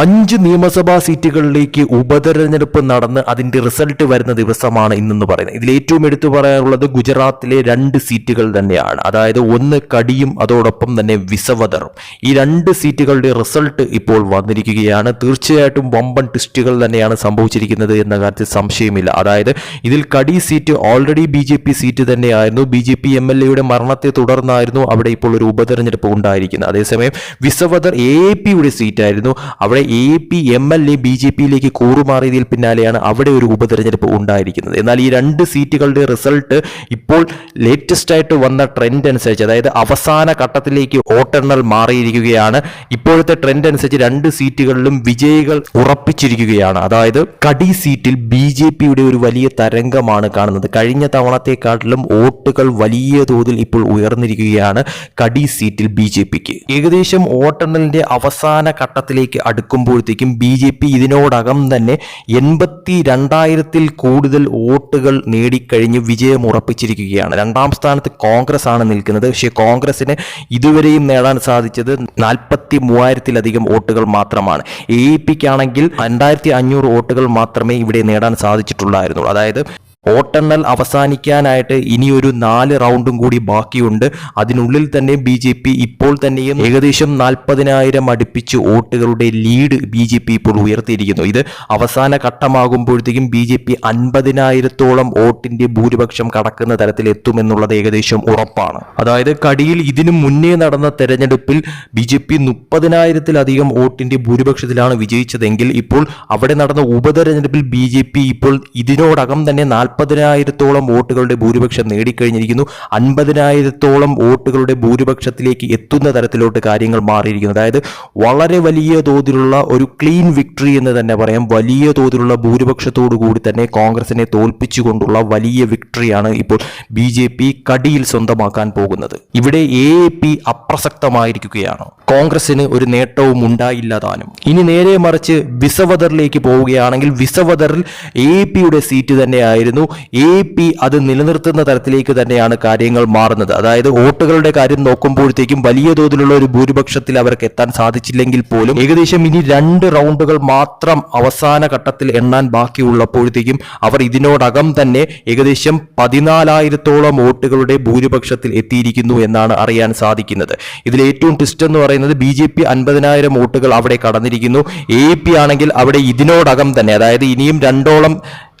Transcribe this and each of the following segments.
അഞ്ച് നിയമസഭാ സീറ്റുകളിലേക്ക് ഉപതെരഞ്ഞെടുപ്പ് നടന്ന് അതിന്റെ റിസൾട്ട് വരുന്ന ദിവസമാണ് ഇന്നെന്ന് പറയുന്നത്. ഇതിൽ ഏറ്റവും എടുത്തു പറയാനുള്ളത് ഗുജറാത്തിലെ രണ്ട് സീറ്റുകൾ തന്നെയാണ്. അതായത് ഒന്ന് കടിയും അതോടൊപ്പം തന്നെ വിസവതറും. ഈ രണ്ട് സീറ്റുകളുടെ റിസൾട്ട് ഇപ്പോൾ വന്നിരിക്കുകയാണ്. തീർച്ചയായിട്ടും വമ്പൻ ട്വിസ്റ്റുകൾ തന്നെയാണ് സംഭവിച്ചിരിക്കുന്നത് എന്ന കാര്യത്തിൽ സംശയമില്ല. അതായത് ഇതിൽ കടി seat already B J P seat തന്നെയായിരുന്നു. B J P M L എയുടെ മരണത്തെ തുടർന്നായിരുന്നു അവിടെ ഇപ്പോൾ ഒരു ഉപതെരഞ്ഞെടുപ്പ് ഉണ്ടായിരിക്കുന്നത്. അതേസമയം വിസവദർ എ പിയുടെ സീറ്റായിരുന്നു. അവിടെ A P M L A B J പിയിലേക്ക് കൂറുമാറിയതിൽ പിന്നാലെയാണ് അവിടെ ഒരു ഉപതെരഞ്ഞെടുപ്പ് ഉണ്ടായിരിക്കുന്നത്. എന്നാൽ ഈ രണ്ട് സീറ്റുകളുടെ റിസൾട്ട് ഇപ്പോൾ ലേറ്റസ്റ്റ് ആയിട്ട് വന്ന ട്രെൻഡ് അനുസരിച്ച് അതായത് അവസാന ഘട്ടത്തിലേക്ക് വോട്ടെണ്ണൽ മാറിയിരിക്കുകയാണ്. ഇപ്പോഴത്തെ ട്രെൻഡ് അനുസരിച്ച് രണ്ട് സീറ്റുകളിലും വിജയികൾ ഉറപ്പിച്ചിരിക്കുകയാണ്. അതായത് കടി സീറ്റിൽ ബി ജെ പിയുടെ ഒരു വലിയ തരംഗമാണ് കാണുന്നത്. കഴിഞ്ഞ തവണത്തെക്കാട്ടിലും വോട്ടുകൾ വലിയ തോതിൽ ഇപ്പോൾ ഉയർന്നിരിക്കുകയാണ് കടി സീറ്റിൽ ബി ജെ പിക്ക് ഏകദേശം വോട്ടെണ്ണലിന്റെ അവസാന ഘട്ടത്തിലേക്ക് അടുക്കുമ്പോഴത്തേക്കും ബി ജെ പി ഇതിനോടകം തന്നെ എൺപത്തി രണ്ടായിരത്തിൽ കൂടുതൽ വോട്ടുകൾ നേടിക്കഴിഞ്ഞ് വിജയം ഉറപ്പിച്ചിരിക്കുകയാണ്. രണ്ടാം സ്ഥാനത്ത് കോൺഗ്രസ് ആണ് നിൽക്കുന്നത്. പക്ഷേ കോൺഗ്രസിന് ഇതുവരെയും നേടാൻ സാധിച്ചത് നാൽപ്പത്തി മൂവായിരത്തിലധികം വോട്ടുകൾ മാത്രമാണ്. എ പിക്കാണെങ്കിൽ രണ്ടായിരത്തി അഞ്ഞൂറ് വോട്ടുകൾ മാത്രമേ ഇവിടെ നേടാൻ സാധിച്ചിട്ടുള്ളായിരുന്നുള്ളൂ. അതായത് വോട്ടെണ്ണൽ അവസാനിക്കാനായിട്ട് ഇനിയൊരു നാല് റൗണ്ടും കൂടി ബാക്കിയുണ്ട്. അതിനുള്ളിൽ തന്നെ ബി ജെ പി ഇപ്പോൾ തന്നെയും ഏകദേശം നാൽപ്പതിനായിരം അടുപ്പിച്ച് വോട്ടുകളുടെ ലീഡ് ബി ജെ പി ഇപ്പോൾ ഉയർത്തിയിരിക്കുന്നു. ഇത് അവസാന ഘട്ടമാകുമ്പോഴത്തേക്കും ബി ജെ പി അൻപതിനായിരത്തോളം വോട്ടിന്റെ ഭൂരിപക്ഷം കടക്കുന്ന തരത്തിൽ എത്തുമെന്നുള്ളത് ഏകദേശം ഉറപ്പാണ്. അതായത് കടിയിൽ ഇതിനു മുന്നേ നടന്ന തെരഞ്ഞെടുപ്പിൽ ബി ജെ പി മുപ്പതിനായിരത്തിലധികം വോട്ടിന്റെ ഭൂരിപക്ഷത്തിലാണ് വിജയിച്ചതെങ്കിൽ ഇപ്പോൾ അവിടെ നടന്ന ഉപതെരഞ്ഞെടുപ്പിൽ ബി ജെ പി ഇപ്പോൾ ഇതിനോടകം തന്നെ നാൽപ്പതിനായിരത്തോളം വോട്ടുകളുടെ ഭൂരിപക്ഷം നേടിക്കഴിഞ്ഞിരിക്കുന്നു. അൻപതിനായിരത്തോളം വോട്ടുകളുടെ ഭൂരിപക്ഷത്തിലേക്ക് എത്തുന്ന തരത്തിലോട്ട് കാര്യങ്ങൾ മാറിയിരിക്കുന്നു. അതായത് വളരെ വലിയ തോതിലുള്ള ഒരു ക്ലീൻ വിക്ടറി എന്ന് തന്നെ പറയാം. വലിയ തോതിലുള്ള ഭൂരിപക്ഷത്തോടു കൂടി തന്നെ കോൺഗ്രസിനെ തോൽപ്പിച്ചുകൊണ്ടുള്ള വലിയ വിക്ടറിയാണ് ഇപ്പോൾ ബി ജെ പി കടിയിൽ സ്വന്തമാക്കാൻ പോകുന്നത്. ഇവിടെ എ പി അപ്രസക്തമായിരിക്കുകയാണ്. കോൺഗ്രസിന് ഒരു നേട്ടവും ഉണ്ടായില്ല താനും ഇനി നേരെ മറിച്ച് വിസവദറിലേക്ക് പോവുകയാണെങ്കിൽ വിസവദറിൽ എ പിയുടെ സീറ്റ് തന്നെയായിരുന്നു എ പി അത് നിലനിർത്തുന്ന തരത്തിലേക്ക് തന്നെയാണ് കാര്യങ്ങൾ മാറുന്നത്. അതായത് വോട്ടുകളുടെ കാര്യം നോക്കുമ്പോഴത്തേക്കും വലിയ തോതിലുള്ള ഒരു ഭൂരിപക്ഷത്തിൽ അവർക്ക് എത്താൻ സാധിച്ചില്ലെങ്കിൽ പോലും ഏകദേശം ഇനി രണ്ട് റൗണ്ടുകൾ മാത്രം അവസാന ഘട്ടത്തിൽ എണ്ണാൻ ബാക്കിയുള്ളപ്പോഴത്തേക്കും അവർ ഇതിനോടകം തന്നെ ഏകദേശം പതിനാലായിരത്തോളം വോട്ടുകളുടെ ഭൂരിപക്ഷത്തിൽ എത്തിയിരിക്കുന്നു എന്നാണ് അറിയാൻ സാധിക്കുന്നത്. ഇതിൽ ഏറ്റവും ട്വിസ്റ്റ് എന്ന് പറയുന്നത് ബി ജെ പി അൻപതിനായിരം വോട്ടുകൾ അവിടെ കടന്നിരിക്കുന്നു. എ പി ആണെങ്കിൽ അവിടെ ഇതിനോടകം തന്നെ അതായത് ഇനിയും രണ്ടോളം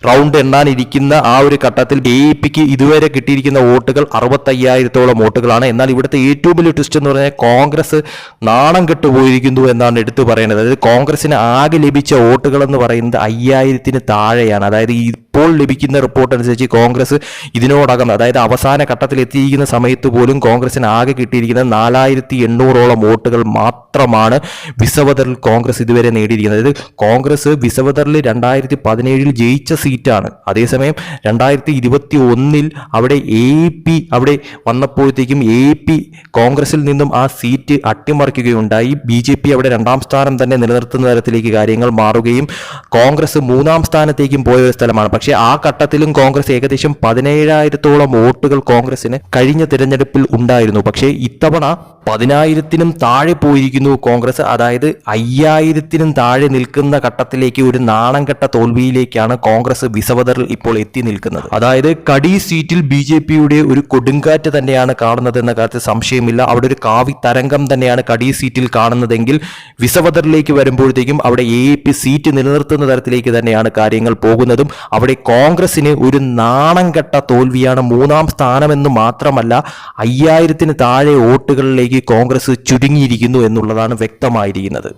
റൗണ്ട് എണ്ണാനിരിക്കുന്ന ആ ഒരു ഘട്ടത്തിൽ എ ഇ പിക്ക് ഇതുവരെ കിട്ടിയിരിക്കുന്ന വോട്ടുകൾ അറുപത്തയ്യായിരത്തോളം വോട്ടുകളാണ്. എന്നാൽ ഇവിടുത്തെ ഏറ്റവും വലിയ ട്വിസ്റ്റ് എന്ന് പറഞ്ഞാൽ കോൺഗ്രസ് നാണം കെട്ടുപോയിരിക്കുന്നു എന്നാണ് എടുത്തു പറയുന്നത് അതായത് കോൺഗ്രസിന് ആകെ ലഭിച്ച വോട്ടുകൾ എന്ന് പറയുന്നത് അയ്യായിരത്തിന് താഴെയാണ്. അതായത് ഇപ്പോൾ ലഭിക്കുന്ന റിപ്പോർട്ട് അനുസരിച്ച് കോൺഗ്രസ് ഇതിനോടകം അതായത് അവസാന ഘട്ടത്തിൽ എത്തിയിരിക്കുന്ന സമയത്ത് പോലും കോൺഗ്രസിന് ആകെ കിട്ടിയിരിക്കുന്ന നാലായിരത്തി എണ്ണൂറോളം വോട്ടുകൾ മാത്രമാണ് വിസവതറിൽ കോൺഗ്രസ് ഇതുവരെ നേടിയിരിക്കുന്നത്. അതായത് കോൺഗ്രസ് വിസവതറിൽ രണ്ടായിരത്തി പതിനേഴിൽ ജയിച്ച സീറ്റാണ്. അതേസമയം രണ്ടായിരത്തി ഇരുപത്തി ഒന്നിൽ അവിടെ എ പി അവിടെ വന്നപ്പോഴത്തേക്കും എ പി കോൺഗ്രസിൽ നിന്നും ആ സീറ്റ് അട്ടിമറിക്കുകയുണ്ടായി. ബി ജെ പി അവിടെ രണ്ടാം സ്ഥാനം തന്നെ നിലനിർത്തുന്ന തരത്തിലേക്ക് കാര്യങ്ങൾ മാറുകയും കോൺഗ്രസ് മൂന്നാം സ്ഥാനത്തേക്കും പോയ ഒരു സ്ഥലമാണ്. പക്ഷേ ആ ഘട്ടത്തിലും കോൺഗ്രസ് ഏകദേശം പതിനേഴായിരത്തോളം വോട്ടുകൾ കോൺഗ്രസിന് കഴിഞ്ഞ തിരഞ്ഞെടുപ്പിൽ ഉണ്ടായിരുന്നു. പക്ഷേ ഇത്തവണ പതിനായിരത്തിനും താഴെ പോയിരിക്കുന്നു കോൺഗ്രസ്. അതായത് അയ്യായിരത്തിനും താഴെ നിൽക്കുന്ന ഘട്ടത്തിലേക്ക് ഒരു നാണം കെട്ട തോൽവിയിലേക്കാണ് കോൺഗ്രസ് വിസവദറിൽ ഇപ്പോൾ എത്തി നിൽക്കുന്നത്. അതായത് കടി സീറ്റിൽ ബി ജെ പിയുടെ ഒരു കൊടുങ്കാറ്റ് തന്നെയാണ് കാണുന്നത് എന്ന കാര്യത്തിൽ സംശയമില്ല. അവിടെ ഒരു കാവി തരംഗം തന്നെയാണ് കടി സീറ്റിൽ കാണുന്നതെങ്കിൽ വിസവദറിലേക്ക് വരുമ്പോഴത്തേക്കും അവിടെ എ പി സീറ്റ് നിലനിർത്തുന്ന തരത്തിലേക്ക് തന്നെയാണ് കാര്യങ്ങൾ പോകുന്നതും. അവിടെ കോൺഗ്രസിന് ഒരു നാണം കെട്ട തോൽവിയാണ് മൂന്നാം സ്ഥാനമെന്ന് മാത്രമല്ല അയ്യായിരത്തിന് താഴെ വോട്ടുകളിലേക്ക് കോൺഗ്രസ് ചുരുങ്ങിയിരിക്കുന്നു എന്നുള്ളതാണ് വ്യക്തമായിരിക്കുന്നത്.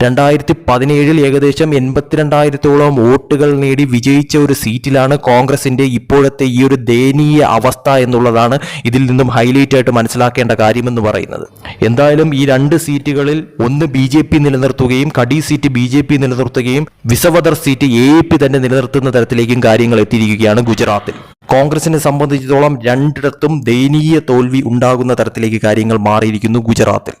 രണ്ടായിരത്തി പതിനേഴിൽ ഏകദേശം എൺപത്തിരണ്ടായിരത്തോളം വോട്ടുകൾ നേടി വിജയിച്ച ഒരു സീറ്റിലാണ് കോൺഗ്രസിന്റെ ഇപ്പോഴത്തെ ഈ ഒരു ദയനീയ അവസ്ഥ എന്നുള്ളതാണ് ഇതിൽ നിന്നും ഹൈലൈറ്റ് ആയിട്ട് മനസ്സിലാക്കേണ്ട കാര്യമെന്ന് പറയുന്നത്. എന്തായാലും ഈ രണ്ട് സീറ്റുകളിൽ ഒന്ന് ബി ജെ പി നിലനിർത്തുകയും കടി സീറ്റ് ബി ജെ പി നിലനിർത്തുകയും വിസവദർ സീറ്റ് എ പി തന്നെ നിലനിർത്തുന്ന തരത്തിലേക്കും കാര്യങ്ങൾ എത്തിയിരിക്കുകയാണ് ഗുജറാത്തിൽ. കോൺഗ്രസിനെ സംബന്ധിച്ചിടത്തോളം രണ്ടിടത്തും ദയനീയ തോൽവി ഉണ്ടാകുന്ന തരത്തിലേക്ക് കാര്യങ്ങൾ മാറിയിരിക്കുന്നു ഗുജറാത്തിൽ.